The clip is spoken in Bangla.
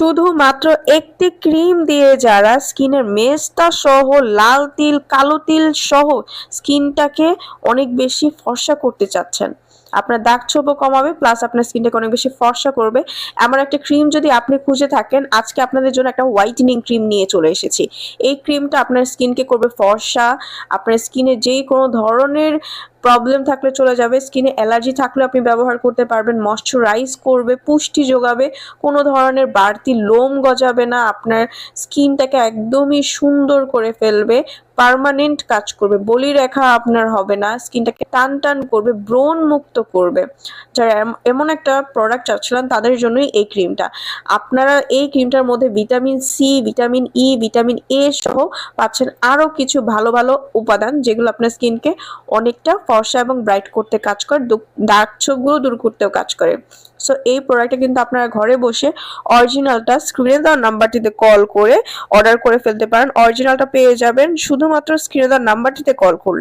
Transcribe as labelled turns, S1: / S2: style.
S1: শুধুমাত্র একটি ক্রিম দিয়ে যারা স্কিনের মেজটা সহ লাল তিল, কালো তিল সহ স্কিনটাকে অনেক বেশি ফর্সা করতে চাচ্ছেন। আপনার দাগ ছোপও কমাবে, প্লাস আপনার স্কিনটাকে অনেক বেশি ফর্সা করবে। এমন একটা ক্রিম যদি আপনি খুঁজে থাকেন, আজকে আপনাদের জন্য একটা হোয়াইটেনিং ক্রিম নিয়ে চলে এসেছি। এই ক্রিমটা আপনার স্কিনকে করবে ফর্সা। আপনার স্কিনে যেই কোনো ধরনের প্রবলেম থাকলে চলে যাবে স্কিনে অ্যালার্জি থাকলে আপনি ব্যবহার করতে পারবেন ময়শ্চারাইজ করবে, পুষ্টি যোগাবে, কোনো ধরনের বাড়তি লোম গজাবে না, আপনার স্কিনটাকে একদমই সুন্দর করে ফেলবে পার্মানেন্ট কাজ করবে, বলি রেখা আপনার হবে না স্কিনটাকে টান টান করবে, ব্রণ মুক্ত করবে। যারা এম- এমন একটা প্রোডাক্ট চাচ্ছিলেন তাদের জন্যই এই ক্রিমটা আপনারা এই ক্রিমটার মধ্যে vitamin C vitamin E vitamin A সহ পাচ্ছেন আরও কিছু ভালো ভালো উপাদান, যেগুলো আপনার স্কিনকে অনেকটা ফর্সা এবং ব্রাইট করতে কাজ করে ডার্ক ছোপগুলো দূর করতেও কাজ করে। সো এই প্রোডাক্টটা কিন্তু আপনারা ঘরে বসে অরিজিনালটা স্ক্রিনে দেওয়ার নাম্বারটিতে কল করে অর্ডার করে ফেলতে পারেন। অরিজিনালটা পেয়ে যাবেন, শুধুমাত্র স্ক্রিনে দেওয়ার নাম্বারটিতে কল করলে।